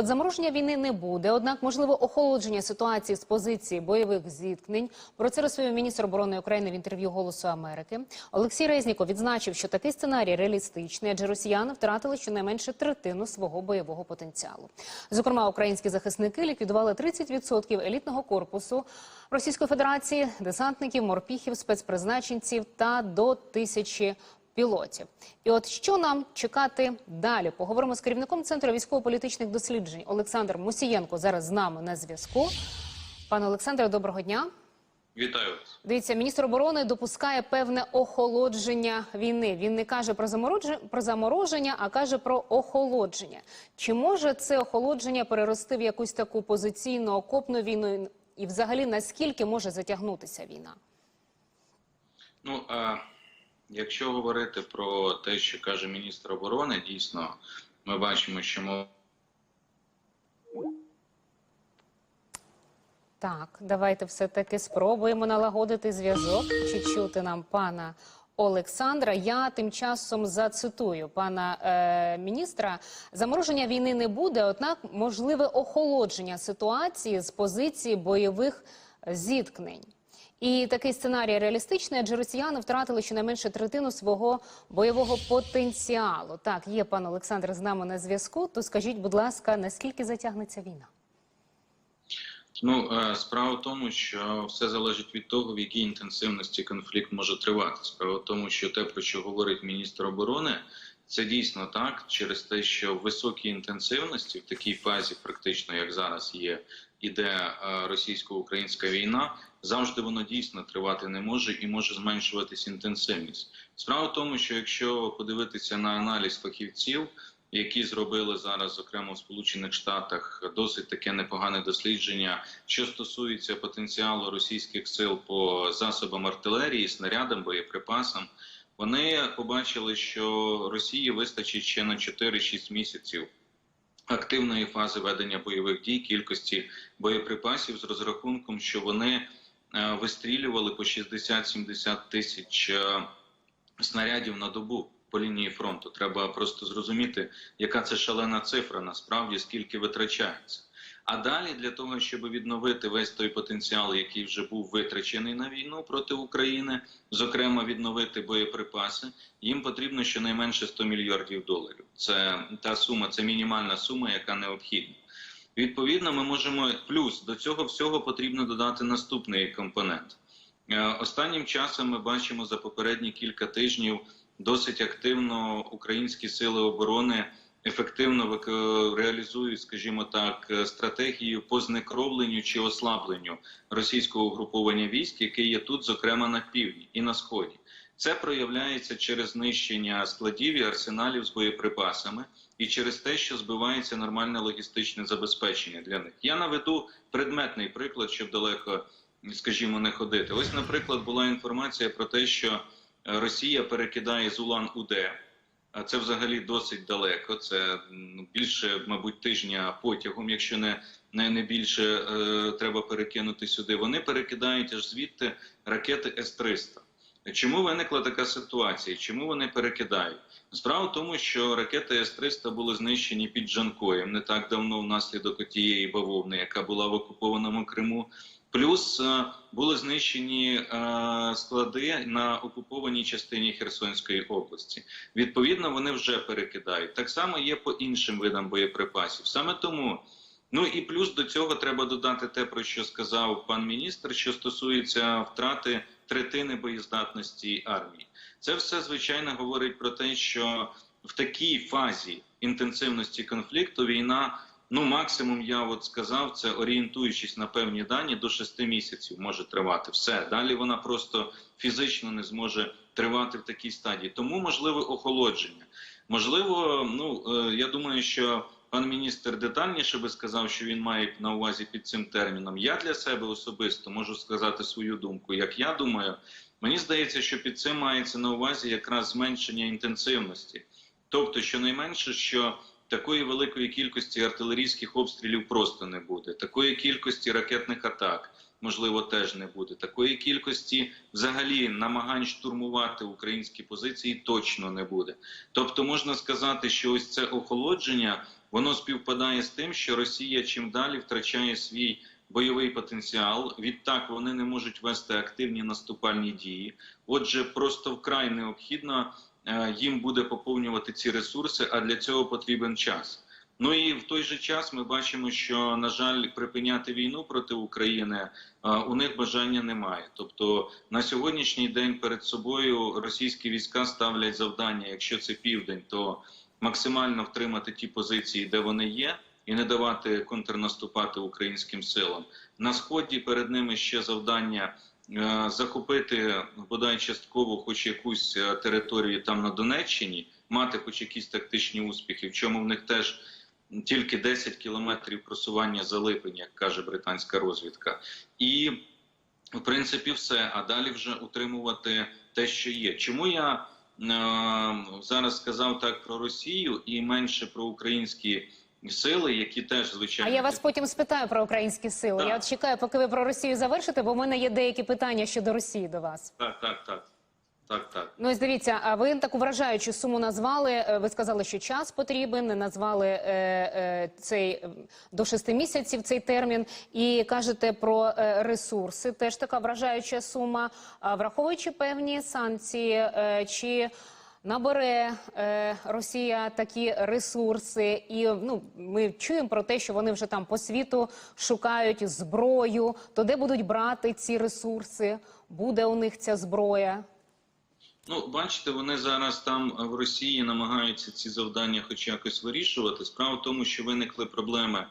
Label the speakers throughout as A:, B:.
A: От Замороження війни не буде, однак можливо охолодження ситуації з позиції бойових зіткнень. Про це розповів міністр оборони України в інтерв'ю Голосу Америки. Олексій Резніков відзначив, що такий сценарій реалістичний, адже росіяни втратили щонайменше третину свого бойового потенціалу. Зокрема, українські захисники ліквідували 30% елітного корпусу Російської Федерації, десантників, морпіхів, спецпризначенців та до тисячі пілотів. І от що нам чекати далі? Поговоримо з керівником центру військово-політичних досліджень Олександр Мусієнко зараз з нами на зв'язку. Пане Олександре, доброго дня.
B: Вітаю вас.
A: Дивіться, міністр оборони допускає певне охолодження війни. Він не каже про замороження, про замороження, а каже про охолодження. Чи може це охолодження перерости в якусь таку позиційну окопну війну? І взагалі наскільки може затягнутися війна?
B: Ну а якщо говорити про те, що каже міністр оборони, дійсно ми бачимо, що мов
A: Так, давайте все-таки спробуємо налагодити зв'язок чи чути нам пана Олександра. Я тим часом зацитую пана е, міністра. Замороження війни не буде, однак можливе охолодження ситуації з позиції бойових зіткнень. І такий сценарій реалістичний, адже росіяни втратили щонайменше третину свого бойового потенціалу. Так, є пан Олександр з нами на зв'язку. То скажіть, будь ласка, наскільки затягнеться війна?
B: ну е, справа в тому, що все залежить від того, в якій інтенсивності конфлікт може тривати. Справа в тому, що те, про що говорить міністр оборони, це дійсно так, через те, що в високій інтенсивності в такій фазі, практично як зараз є, іде е, російсько-українська війна. Завжди воно дійсно тривати не може і може зменшуватись інтенсивність. Справа в тому, що якщо подивитися на аналіз фахівців, які зробили зараз, зокрема в Сполучених Штатах, досить таке непогане дослідження, що стосується потенціалу російських сил по засобам артилерії, снарядам, боєприпасам. Вони побачили, що Росії вистачить ще на 4-6 місяців активної фази ведення бойових дій, кількості боєприпасів з розрахунком, що вони вистрілювали по 60-70 тисяч е, снарядів на добу по лінії фронту. Треба просто зрозуміти, яка це шалена цифра, насправді скільки витрачається. А далі для того, щоб відновити весь той потенціал, який вже був витрачений на війну проти України, зокрема відновити боєприпаси, їм потрібно щонайменше 100 мільярдів доларів. Це та сума, це мінімальна сума, яка необхідна. Відповідно, ми можемо плюс до цього всього потрібно додати наступний компонент. Е, Останнім часом ми бачимо за попередні кілька тижнів досить активно українські сили оборони ефективно реалізують, скажімо так, е, стратегію по знекровленню чи ослабленню російського угруповання військ, яке є тут, зокрема на півдні і на сході. Це проявляється через знищення складів і арсеналів з боєприпасами і через те, що збивається нормальне логістичне забезпечення для них. Я наведу предметний приклад, щоб далеко, скажімо, не ходити. Ось, наприклад, була інформація про те, що е, Росія перекидає з Улан Удэ. А це взагалі досить далеко. Це більше, мабуть, тижня потягом, якщо не, не, не більше е, треба перекинути сюди. Вони перекидають аж звідти ракети С-300. Чому виникла така ситуація? Чому вони перекидають? Справа в тому, що ракети С-300 були знищені під Джанкоєм не так давно внаслідок тієї бавовни, яка була в окупованому Криму. Плюс е, були знищені е, склади на окупованій частині Херсонської області. Відповідно, вони вже перекидають. Так само є по іншим видам боєприпасів. Саме тому. Ну і плюс до цього треба додати те, про що сказав пан міністр, що стосується втрати третини боєздатності армії. Це все звичайно говорить про те, що в такій фазі інтенсивності конфлікту війна. Ну, максимум, я от сказав, це орієнтуючись на певні дані, до 6 місяців може тривати. Все далі вона просто фізично не зможе тривати в такій стадії. Тому можливе охолодження. Можливо, ну е, я думаю, що пан міністр детальніше би сказав, що він має на увазі під цим терміном. Я для себе особисто можу сказати свою думку. Як я думаю, мені здається, що під цим мається на увазі якраз зменшення інтенсивності, тобто, щонайменше, що такої великої кількості артилерійських обстрілів просто не буде, такої кількості ракетних атак. Можливо, теж не буде такої кількості, взагалі намагань штурмувати українські позиції точно не буде. Тобто, можна сказати, що ось це охолодження воно співпадає з тим, що Росія чим далі втрачає свій бойовий потенціал. Відтак вони не можуть вести активні наступальні дії. Отже, просто вкрай необхідно е, їм буде поповнювати ці ресурси, а для цього потрібен час. Ну і в той же час ми бачимо, що на жаль, припиняти війну проти України е, у них бажання немає. Тобто на сьогоднішній день перед собою російські війська ставлять завдання, якщо це південь, то максимально втримати ті позиції, де вони є, і не давати контрнаступати українським силам. На сході перед ними ще завдання е, захопити бодай частково, хоч якусь е, територію там на Донеччині, мати хоч якісь тактичні успіхи, в чому в них теж. Тільки 10 кілометрів просування за липень, як каже британська розвідка, і в принципі все. А далі вже утримувати те, що є. Чому я зараз сказав так про Росію і менше про українські сили, які теж
A: А
B: звичайно
A: я вас потім спитаю про українські сили.
B: Так.
A: Я чекаю, поки ви про Росію завершите, бо в мене є деякі питання щодо Росії до вас.
B: так, так, так, так, так.
A: Ну, ось дивіться, а ви таку вражаючу суму назвали. Е, Ви сказали, що час потрібен, назвали е, е, цей до шести місяців цей термін, і кажете про е, ресурси. Теж така вражаюча сума. А враховуючи певні санкції, е, чи набере е, Росія такі ресурси, і ну ми чуємо про те, що вони вже там по світу шукають зброю. То де будуть брати ці ресурси? Буде у них ця зброя?
B: Ну, бачите, вони зараз там е, в Росії намагаються ці завдання, хоч якось вирішувати. Справа в тому, що виникли проблеми.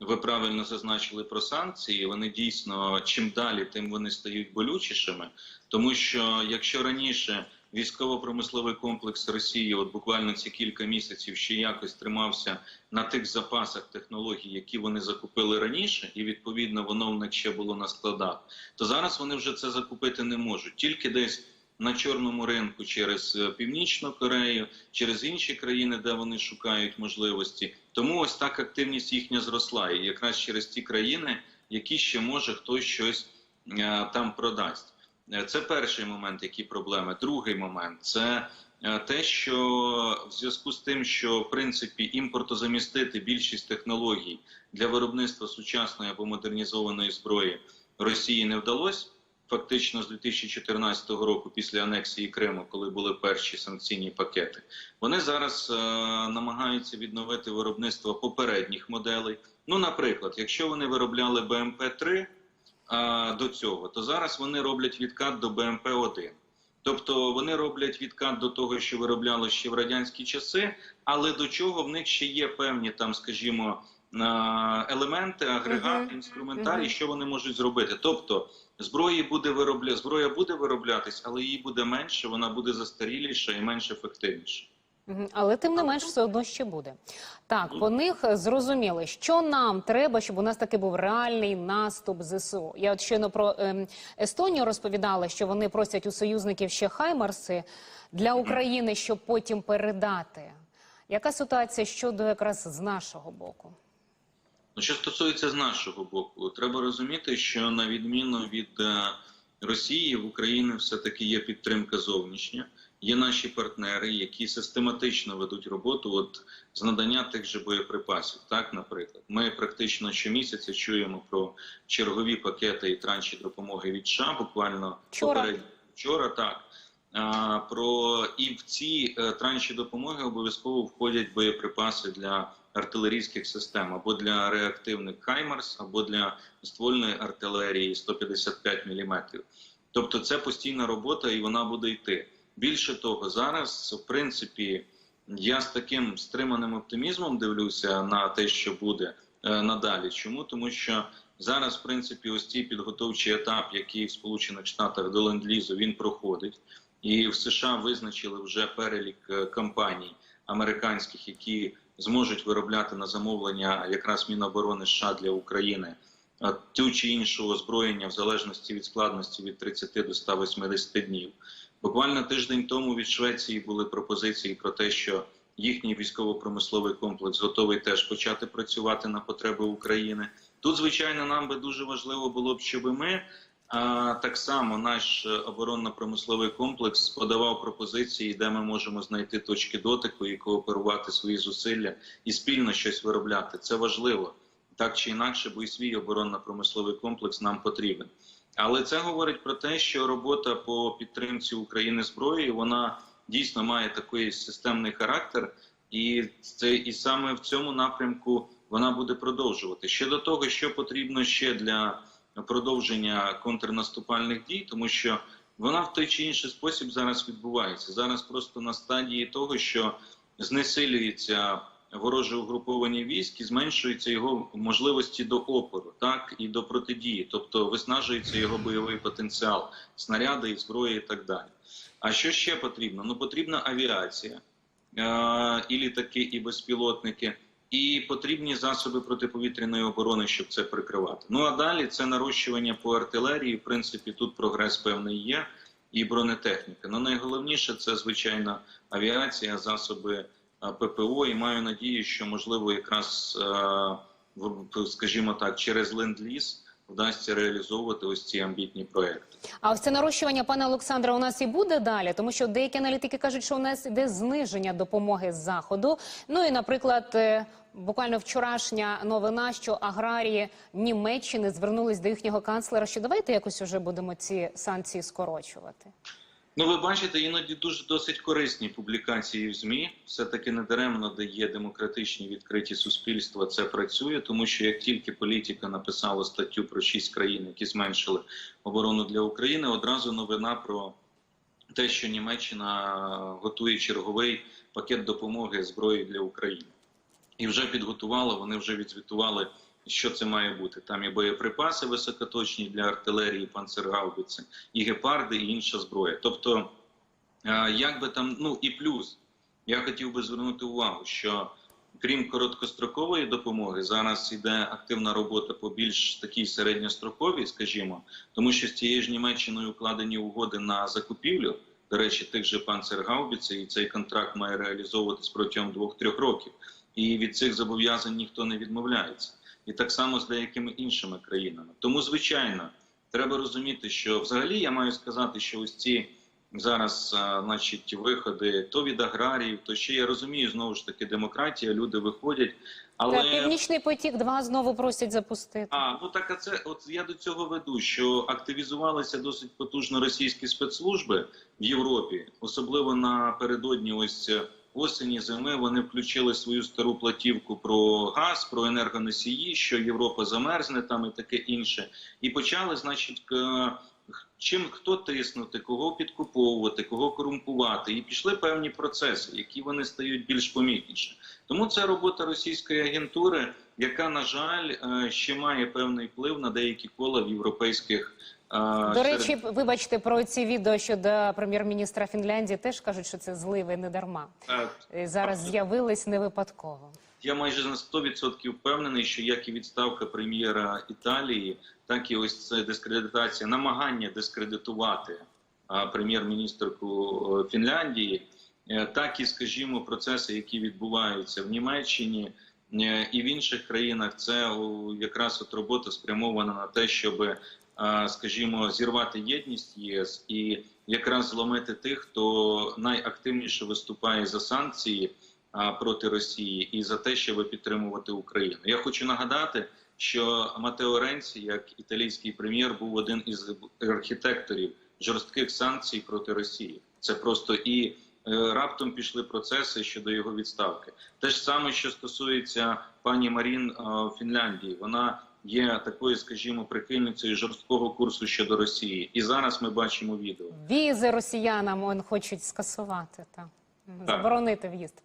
B: Ви правильно зазначили про санкції. Вони дійсно чим далі, тим вони стають болючішими. Тому що якщо раніше військово-промисловий комплекс Росії, от буквально ці кілька місяців, ще якось тримався на тих запасах технологій, які вони закупили раніше, і відповідно воно в них ще було на складах, то зараз вони вже це закупити не можуть. Тільки десь на чорному ринку через е, північну Корею, через інші країни, де вони шукають можливості. Тому ось так активність їхня зросла, і якраз через ті країни, які ще може хтось щось е, там продасть. Е, Це перший момент, які проблеми. Другий момент це те, що в зв'язку з тим, що в принципі імпортозамістити більшість технологій для виробництва сучасної або модернізованої зброї Росії не вдалося. Фактично з 2014 року, після анексії Криму, коли були перші санкційні пакети, вони зараз е, намагаються відновити виробництво попередніх моделей. Ну, наприклад, якщо вони виробляли БМП 3 а, до цього, то зараз вони роблять відкат до БМП 1 Тобто вони роблять відкат до того, що виробляло ще в радянські часи, але до чого в них ще є певні там, скажімо, елементи, агрегати, інструментарій, що вони можуть зробити. Тобто зброї буде виробля... зброя буде вироблятись, але її буде менше, вона буде застаріліша і менш ефективніша.
A: Але тим не менш все одно ще буде. Так, по них зрозуміли, що нам треба, щоб у нас таки був реальний наступ ЗСУ. Я от щойно про ем, Естонію розповідала, що вони просять у союзників ще хаймарси для України, щоб потім передати. Яка ситуація щодо якраз з нашого боку?
B: Ну, що стосується з нашого боку, треба розуміти, що на відміну від е, Росії в Україні все таки є підтримка зовнішня. Є наші партнери, які систематично ведуть роботу от з надання тих же боєприпасів. Так, наприклад, ми практично щомісяця чуємо про чергові пакети і транші допомоги від США. Буквально
A: Вчора.
B: вчора так. А, про і в ці е, транші допомоги обов'язково входять боєприпаси для артилерійських систем або для реактивних Хаймарс, або для ствольної артилерії 155 мм. Тобто це постійна робота і вона буде йти. Більше того, зараз в принципі я з таким стриманим оптимізмом дивлюся на те, що буде е, надалі. Чому тому, що зараз, в принципі, ось цей підготовчий етап, який в Сполучених Штатах до ленд-лізу, він проходить, і в США визначили вже перелік е, компаній американських, які зможуть виробляти на замовлення якраз Міноборони США для України ту чи іншу озброєння в залежності від складності від 30 до 180 днів. Буквально тиждень тому від Швеції були пропозиції про те, що їхній військово-промисловий комплекс готовий теж почати працювати на потреби України. Тут, звичайно, нам би дуже важливо було б, щоб ми так само наш е, оборонно-промисловий комплекс подавав пропозиції, де ми можемо знайти точки дотику і кооперувати свої зусилля і спільно щось виробляти. Це важливо так чи інакше, бо і свій оборонно-промисловий комплекс нам потрібен. Але це говорить про те, що робота по підтримці України зброєю вона дійсно має такий системний характер, і це і саме в цьому напрямку вона буде продовжувати. Щодо того, що потрібно ще для продовження контрнаступальних дій, тому що вона в той чи інший спосіб зараз відбувається. Зараз просто на стадії того, що знесилюється вороже угруповання військ і зменшуються його можливості до опору, так і до протидії, тобто виснажується його бойовий потенціал, снаряди і зброї, і так далі. А що ще потрібно? Ну потрібна авіація, е- і літаки, і безпілотники. І потрібні засоби протиповітряної оборони, щоб це прикривати. Ну а далі це нарощування по артилерії. В принципі, тут прогрес певний є, і бронетехніка. Ну найголовніше це звичайно авіація, засоби ППО. І маю надію, що можливо, якраз скажімо так, через ленд-ліз вдасться реалізовувати ось ці амбітні проекти.
A: А ось це нарощування, пане Олександра у нас і буде далі, тому що деякі аналітики кажуть, що у нас іде зниження допомоги з заходу. Ну і, наприклад, е, буквально вчорашня новина, що аграрії Німеччини звернулись до їхнього канцлера, що давайте якось уже будемо ці санкції скорочувати.
B: Ну, ви бачите, іноді дуже досить корисні публікації в ЗМІ. Все таки недаремно, де є демократичні відкриті суспільства, це працює, тому що як тільки політика написала статтю про шість країн, які зменшили оборону для України, одразу новина про те, що Німеччина готує черговий пакет допомоги зброї для України, і вже підготувала. Вони вже відзвітували. Що це має бути? Там і боєприпаси високоточні для артилерії, панцергаубиці, і гепарди, і інша зброя. Тобто, е, як би там, ну і плюс, я хотів би звернути увагу, що крім короткострокової допомоги, зараз іде активна робота по більш такій середньостроковій, скажімо, тому що з цією ж Німеччиною укладені угоди на закупівлю. До речі, тих же панцергаубиці, і цей контракт має реалізовуватись протягом двох-трьох років. І від цих зобов'язань ніхто не відмовляється і так само з деякими іншими країнами. Тому, звичайно, треба розуміти, що взагалі я маю сказати, що ось ці зараз, а, значить, виходи то від аграріїв, то ще я розумію знову ж таки демократія, люди виходять, але
A: Та північний потік 2 знову просять запустити.
B: а ну так, а це от я до цього веду, що активізувалися досить потужно російські спецслужби в Європі, особливо напередодні ось е, осені зими. Вони включили свою стару платівку про газ, про енергоносії, що Європа замерзне там і таке інше, і почали, значить, чим хто тиснути, кого підкуповувати, кого корумпувати, і пішли певні процеси, які вони стають більш помітніші. Тому це робота російської агентури, яка на жаль е, ще має певний вплив на деякі кола в європейських
A: До речі, вибачте про ці відео щодо прем'єр-міністра Фінляндії. Теж кажуть, що це зливи не дарма. Зараз з'явились не випадково.
B: Я майже на 100% впевнений, що як і відставка прем'єра Італії, так і ось це дискредитація, намагання дискредитувати прем'єр-міністерку е, Фінляндії, е, так і, скажімо, процеси, які відбуваються в Німеччині е, і в інших країнах, це якраз от робота спрямована на те, щоб, скажімо, зірвати єдність ЄС і якраз зломити тих, хто найактивніше виступає за санкції проти Росії і за те, щоб підтримувати Україну. Я хочу нагадати, що Матео Ренці, як італійський прем'єр, був один із архітекторів жорстких санкцій проти Росії. Це просто і е, раптом пішли процеси щодо його відставки. Те ж саме, що стосується пані Марін е, в Фінляндії, вона є такою, скажімо, прихильницею жорсткого курсу щодо Росії. І зараз ми бачимо відео.
A: Візи росіянам он хочуть скасувати та заборонити в'їзд.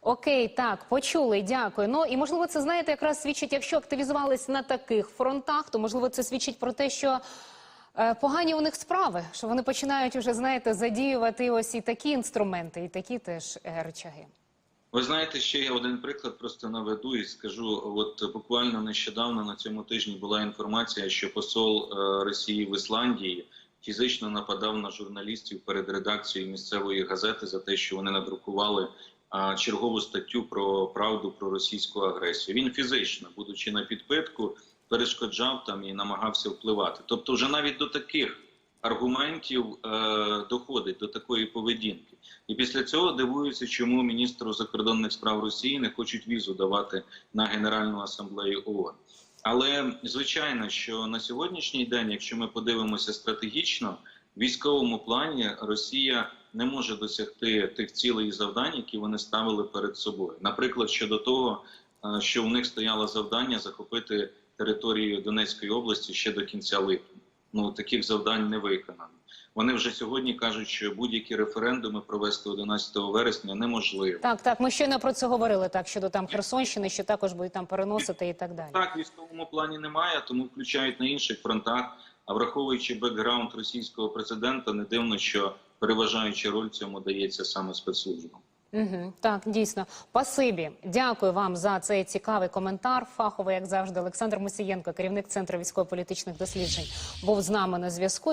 A: Окей, так, почули, дякую. Ну і можливо, це знаєте, якраз свідчить, якщо активізувались на таких фронтах, то можливо це свідчить про те, що е, погані у них справи, що вони починають уже, знаєте, задіювати ось і такі інструменти, і такі теж е, речаги.
B: Ви знаєте, ще я один приклад просто наведу і скажу. От буквально нещодавно на цьому тижні була інформація, що посол е, Росії в Ісландії фізично нападав на журналістів перед редакцією місцевої газети за те, що вони надрукували чергову статтю про правду про російську агресію. Він фізично, будучи на підпитку, перешкоджав там і намагався впливати. Тобто, вже навіть до таких аргументів е, доходить до такої поведінки. І після цього дивуються, чому міністру закордонних справ Росії не хочуть візу давати на Генеральну асамблею ООН. Але звичайно, що на сьогоднішній день, якщо ми подивимося стратегічно, в військовому плані Росія не може досягти тих цілей і завдань, які вони ставили перед собою. Наприклад, щодо того, е, що у них стояло завдання захопити територію Донецької області ще до кінця липня. Ну таких завдань не виконано. Вони вже сьогодні кажуть, що будь-які референдуми провести 11 вересня неможливо.
A: Так, так, ми щойно про це говорили. Так щодо там Херсонщини, що також будуть там переносити і так далі.
B: Так, військовому плані немає, тому включають на інших фронтах. А враховуючи бекграунд російського президента, не дивно, що переважаюча роль цьому дається саме спецслужбам.
A: Угу, так, дійсно. Пасибі. Дякую вам за цей цікавий коментар. Фаховий, як завжди, Олександр Мусієнко, керівник центру військово-політичних досліджень, був з нами на зв'язку.